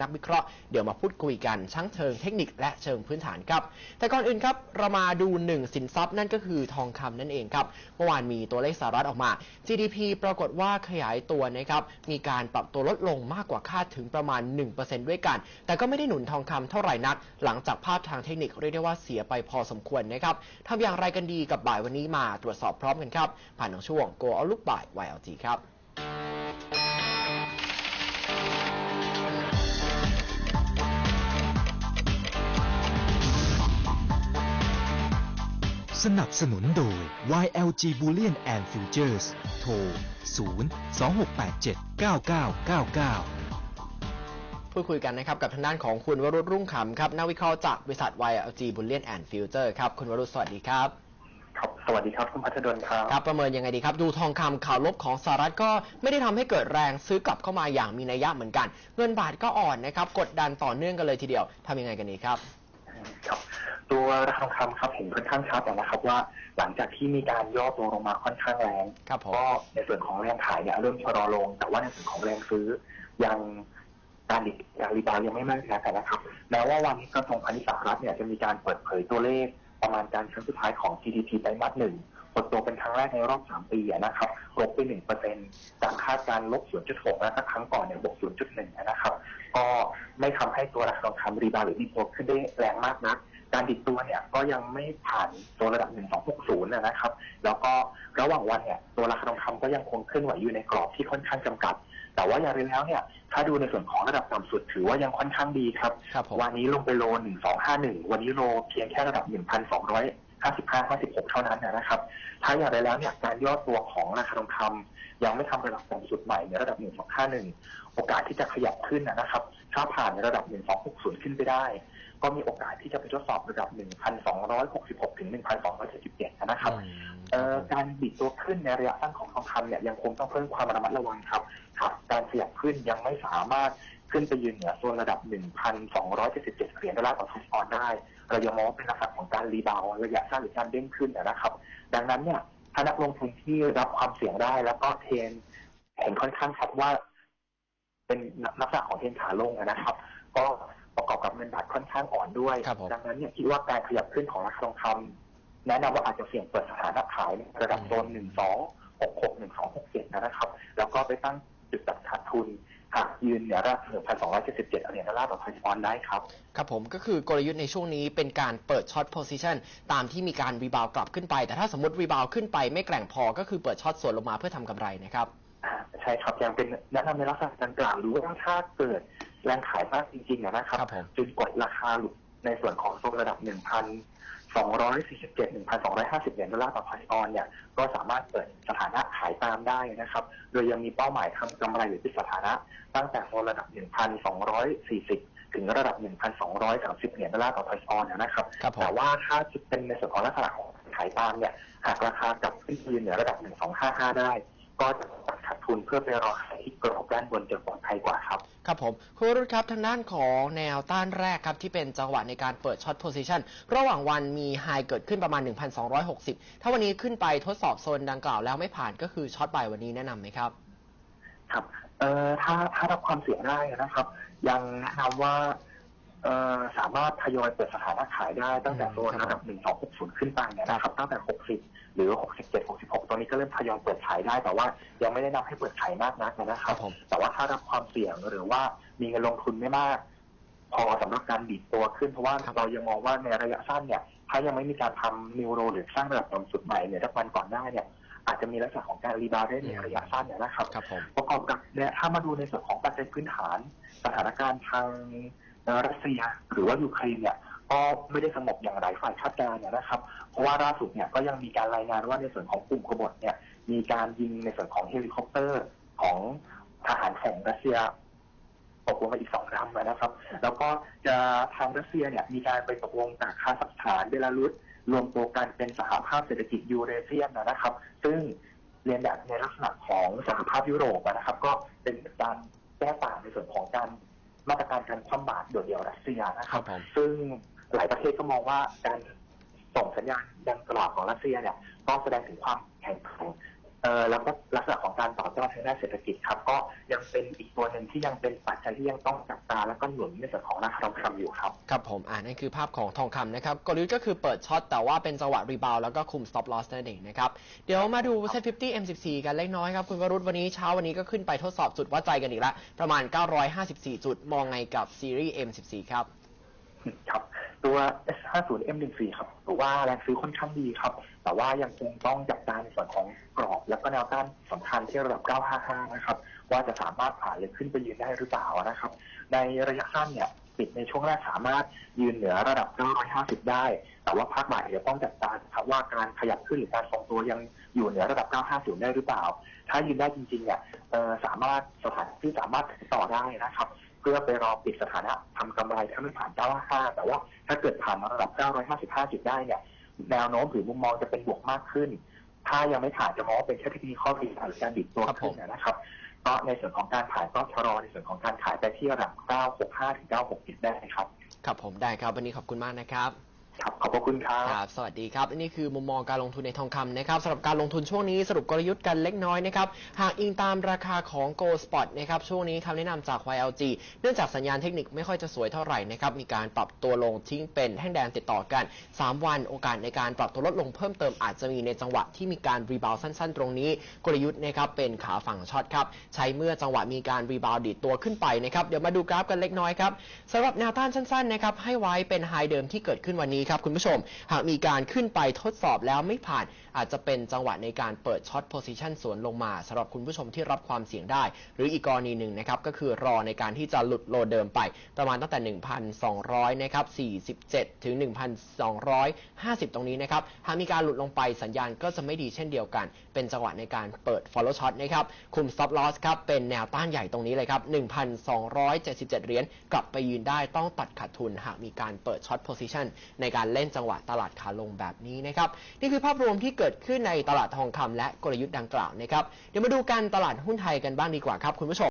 นักวิเคราะห์เดี๋ยวมาพูดคุยกันทั้งเชิงเทคนิคและเชิงพื้นฐานครับ แต่ก่อนอื่นครับเรามาดูหนึ่งสินทรัพย์นั่นก็คือทองคำนั่นเองครับเมื่อวานมีตัวเลขสหรัฐออกมา GDP ปรากฏว่าขยายตัวนะครับมีการปรับตัวลดลงมากกว่าคาดถึงประมาณ 1%ด้วยกัน แต่ก็ไม่ได้หนุนทองคำเท่าไหร่นัก หลังจากภาพทางเทคนิคเรียกได้ว่าเสียไปพอสมควรนะครับทำอย่างไรกันดีกับบ่ายวันนี้มาตรวจสอบพร้อมกันครับ ผ่านทางช่วง Go เอาลูกบ่าย YLG ครับ สนับสนุนโดย YLG Bullion and Futures โทร 0 2 6 8 7 9 9 9 9พูดคุยกันนะครับกับทางด้านของคุณวรุษรุ่งขำครับนักวิเคราะห์จากบริษัท YLG Bullion and Future ครับ คุณวรุษสวัสดีครับ ครับสวัสดีครับคุณพัชดลครับครับ ประเมินยังไงดีครับ ดูทองคำข่าวลบของสหรัฐก็ไม่ได้ทำให้เกิดแรงซื้อกลับเข้ามาอย่างมีนัยยะเหมือนกัน เงินบาทก็อ่อนนะครับ กดดันต่อเนื่องกันเลยทีเดียวทำยังไงกันดีครับครับ ตัวราคาทองคำครับเห็นค่อนข้างชัดนะครับว่าหลังจากที่มีการย่อตัวลงมาค่อนข้างแรงครับผมก็ในส่วนของแรงขายเนี่ยเริ่มชะลอลง แต่ว่าในส่วนของแรงซื้อยังการดิการรีบาวยังไม่มากนักนะครับแม้ว่าวันนี้กระทรวงพาณิชย์สหรัฐเนี่ยจะมีการเปิดเผยตัวเลขประมาณการครั้งสุดท้ายของ GDP ไตรมาสหนึ่งหดตัวเป็นครั้งแรกในรอบ 3 ปีอะนะครับลบไป1เปอร์เซ็นต์จากคาดการณ์ลบ 0.6 แล้วก็ครั้งก่อนเนี่ยบวก 0.1 นะครับ ก็ไม่ทำให้ตัวราคาทองคำรีบาวหรือดีโวขึ้นได้แรงมากนัก การดิดตัวเนี่ยก็ยังไม่ผ่านตัวระดับ 1260 นะครับ แล้วก็ระหว่างวันเนี่ยตัวราคาทองคำก็ยังคงเคลื่อนไหวอยู่ในกรอบที่ค่อนข้างจำกัด แต่ว่าอย่างไรแล้วเนี่ยถ้าดูในส่วนของระดับต่ำสุดถือว่ายังค่อนข้างดีครับ ครับผม วันนี้ลงไปโล 1251 วันนี้โลเพียงแค่ระดับ 1,255 56 เท่านั้นนะครับถ้าอย่างไรแล้วเนี่ยการย่อตัวของราคาทองคำยังไม่ทำระดับต่ำสุดใหม่ในระดับ 1251 โอกาสที่จะขยับขึ้นนะครับถ้าผ่านระดับ 1260 ขึ้นไปได้ ก็มีโอกาสที่จะไปทดสอบระดับ 1,266 ถึง 1,277 นะครับเอ่อการบิดตัวขึ้นในระยะสั้นของทองคำเนี่ยยังคงต้องเพิ่มความระมัดระวังครับหากการขยับขึ้นยังไม่สามารถ ขึ้นไปยืนเหนือโซนระดับ 1,277เหรียญดอลลาร์ต่อทออนซ์ได้ เรายังมองว่าเป็นลักษณะของการรีบาวด์ระยะสั้นหรือการเด้งขึ้นนะครับ ดังนั้นเนี่ยถ้านักลงทุนที่รับความเสี่ยงได้แล้วก็เทรนเห็นค่อนข้างชัดว่า เป็นลักษณะของเทรนขาลงนะครับ ก็ประกอบกับเงินบาทค่อนข้างอ่อนด้วยครับผมดังนั้นเนี่ยคิดว่าการขยับขึ้นของราคาทองคำแนะนำว่าอาจจะเสี่ยงเปิดสถานะขายในระดับโซน1 2 6 6 1 2 6 7นะครับ แล้วก็ไปตั้งจุดตัดขาดทุน หากยืนเหนือระดับ1,277เหรียญดอลลาร์ต่อพันปอนด์ได้ครับ ครับผมก็คือกลยุทธ์ในช่วงนี้เป็นการเปิดช็อตโพซิชันตามที่มีการรีบาวกลับขึ้นไป แต่ถ้าสมมติรีบาวขึ้นไปไม่แกร่งพอก็คือเปิดช็อตส่วนลงมาเพื่อทำกำไรนะครับอ่าใช่ครับ ยังเป็นแนะนำในลักษณะดังกล่าวหรือว่าถ้าเกิดแรงขายมากจริงๆนะครับครับผมจนกดราคาหลุดในส่วนของโซนระดับ1,247 1,250 เหรียญดอลลาร์ต่อพันออนเนี่ย ก็สามารถเปิดสถานะขายตามได้นะครับ โดยยังมีเป้าหมายทำกำไรหรือปิดสถานะ ตั้งแต่โซนระดับ 1,240 ถึงระดับ 1,230 เหรียญดอลลาร์ต่อพันออนนะครับครับผมแต่ว่าถ้าจะเป็นในส่วนของลักษณะของขายตามเนี่ย หากราคากลับขึ้นยืนเหนือระดับ 1255 ได้ ก็จะตัดขาดทุนเพื่อไปรอขายที่กรอบด้านบนจะปลอดภัยกว่าครับ ครับผมคุณรุษครับทางด้านของแนวต้านแรกครับ ที่เป็นจังหวะในการเปิดช็อตโพซิชันระหว่างวันมีไฮเกิดขึ้นประมาณ 1,260 ถ้าวันนี้ขึ้นไปทดสอบโซนดังกล่าวแล้วไม่ผ่านก็คือช็อตบ่ายวันนี้แนะนำไหมครับ ครับเอ่อถ้าถ้ารับความเสี่ยงได้นะครับ ยังแนะนำว่า สามารถทยอยเปิดสถานะขายได้ตั้งแต่โซนระดับ 1260 ขึ้นไปเนี่ยนะครับตั้งแต่ 60 หรือ 67 66 ตอนนี้ก็เริ่มทยอยเปิดขายได้ แต่ว่ายังไม่ได้นำให้เปิดขายมากนักนะคครัรับบผมแต่ว่าถ้ารับความเสี่ยงหรือว่ามีเงินลงทุนไม่มาก พอสำหรับการบีบตัวขึ้นเพราะว่าครับเรายังมองว่าในระยะสั้นเนี่ยถ้ายังไม่มีการทำนิวโร หรือสร้างระดับต่ำสุดใหม่เนี่ยถ้าวันก่อนหน้าเนี่ยอาจจะมีลักษณะของการรีบาวด์ได้ในระยะสั้นเนี่ยนะครับครับผมประกอบกับเนี่ยถ้ามาดูในส่วนของปัจจัยพื้นฐาน สถานการณ์ทางเอ่อ รัสเซียหรือว่ายูเครนเนี่ยก็ไม่ได้สงบอย่างไรฝ่ายคาดการณ์เนี่ยนะครับ เพราะว่าล่าสุดเนี่ยก็ยังมีการรายงานว่าในส่วนของกลุ่มขบฏเนี่ยมีการยิงในส่วนของเฮลิคอปเตอร์ของทหารของรัสเซียตกลงมาอีกสองลำนะครับ แล้วก็จะทางรัสเซียเนี่ยมีการไปตกลงกับคาซัคสถานเบลารุสรวมตัวกันเป็นสหภาพเศรษฐกิจยูเรเซียนนะครับ ซึ่งเรียนแบบในลักษณะของสหภาพยุโรปนะครับ ก็เป็นการแก้ต่างในส่วนของการ มาตรการการคว่ำบาตรโดดเดี่ยวรัสเซียนะคครัรับบผมซึ่งหลายประเทศก็มองว่าการส่งสัญญาณดังกล่าวของรัสเซียเนี่ยต้องแสดงถึงความแข็งแกร่ง เอ่อแล้วก็ลักษณะของการต่อยอดทางด้านเศรษฐกิจครับ ก็ยังเป็นอีกตัวหนึ่งที่ยังเป็นปัจจัยที่ยังต้องจับตาแล้วก็หนุนในส่วนของราคาทองคำอยู่ครับ ครับผมอ่านั่นคือภาพของทองคำนะครับกลยุทธ์ก็คือเปิดช็อตแต่ว่าเป็นจังหวะรีบาวแล้วก็คุม stop loss นั่นเองนะครับ เดี๋ยวมาดู Set 50 M14 กันเล็กน้อยครับ คุณวรุษวันนี้เช้าวันนี้ก็ขึ้นไปทดสอบจุดวัดใจกันอีกแล้วประมาณ 954 จุดมองไงกับซีรีส์ M14 ครับ ครับ ตัว S50 M14 ครับถือว่าแรงซื้อค่อนข้างดีครับ แต่ว่ายังคงต้องจับตาในส่วนของกรอบ และก็แนวต้านสำคัญที่ระดับ 955 นะครับ ว่าจะสามารถผ่านหรือขึ้นไปยืนได้หรือเปล่านะครับ ในระยะสั้นเนี่ยปิดในช่วงแรกสามารถยืนเหนือระดับ 950 ได้ แต่ว่าภาคบ่ายเดี๋ยวต้องจับตาครับว่าการขยับขึ้นหรือการทรงตัวยังอยู่เหนือระดับ 950 ได้หรือเปล่า ถ้ายืนได้จริงๆเนี่ยเอ่อสามารถสถานที่สามารถต่อได้นะครับ พื่อไปรอปิดสถานะทำกำไรถ้าไม่ผ่าน 955 แต่ว่าถ้าเกิดผ่านมาระดับ 955 จุดได้เนี่ยแนวโน้มหรือมุมมองจะเป็นบวกมากขึ้น ถ้ายังไม่ผ่านจะมองเป็นแค่ทคนิคข้อดีหรือการดิดตัวขึ้นนะครับก็ในส่วนของการขายก็ชะลอในส่วนของการขายไปที่ระดับ 965 ถึง 967 ได้ครับ ครับผมได้ครับ วันนี้ขอบคุณมากนะครับ ครับขอบพระคุณครับ ครับ สวัสดีครับนนี้คือมุมมองการลงทุนในทองคำนะครับสำหรับการลงทุนช่วงนี้สรุปกลยุทธ์กันเล็กน้อยนะครับ หากอิงตามราคาของ Gold Spot นะครับช่วงนี้คำแนะนำจาก YLG เนื่องจากสัญญาณเทคนิคไม่ค่อยจะสวยเท่าไหร่นะครับ มีการปรับตัวลงทิ้งเป็นแท่งแดงติดต่อกัน 3 วันโอกาสในการปรับตัวลดลงเพิ่มเติมอาจจะมีในจังหวะที่มีการรีบาวสั้น ๆ ตรงนี้ กลยุทธ์นะครับเป็นขาฝั่งช็อตครับใช้เมื่อจังหวะมีการรีบาวดีดตัวขึ้นไปนะครับเดี๋ยวมาดูกราฟกันเล็กน้อยครับสำหรับแนวต้านสั้นๆนะครับให้ไว้เป็นไฮเดิมที่เกิดขึ้นวันนี้ครับคุณผู้ชม หากมีการขึ้นไปทดสอบแล้วไม่ผ่านอาจจะเป็นจังหวะในการเปิดช็อตโพซิชันสวนลงมาสำหรับคุณผู้ชมที่รับความเสี่ยงได้ หรืออีกกรณีหนึ่งนะครับก็คือรอในการที่จะหลุดโลเดิมไป ประมาณตั้งแต่ 1,200นะครับ47 ถึง 1,250 ตรงนี้นะครับหากมีการหลุดลงไปสัญญาณก็จะไม่ดีเช่นเดียวกัน เป็นจังหวะในการเปิด follow shot นะครับคุม stop loss ครับเป็นแนวต้านใหญ่ตรงนี้เลยครับ1,277 เหรียญกลับไปยืนได้ต้องตัดขาดทุน หากมีการเปิด short position ในการการเล่นจังหวะตลาดขาลงแบบนี้นะครับนี่คือภาพรวมที่เกิดขึ้นในตลาดทองคำและกลยุทธ์ดังกล่าวนะครับเดี๋ยวมาดูกันตลาดหุ้นไทยกันบ้างดีกว่าครับคุณผู้ชม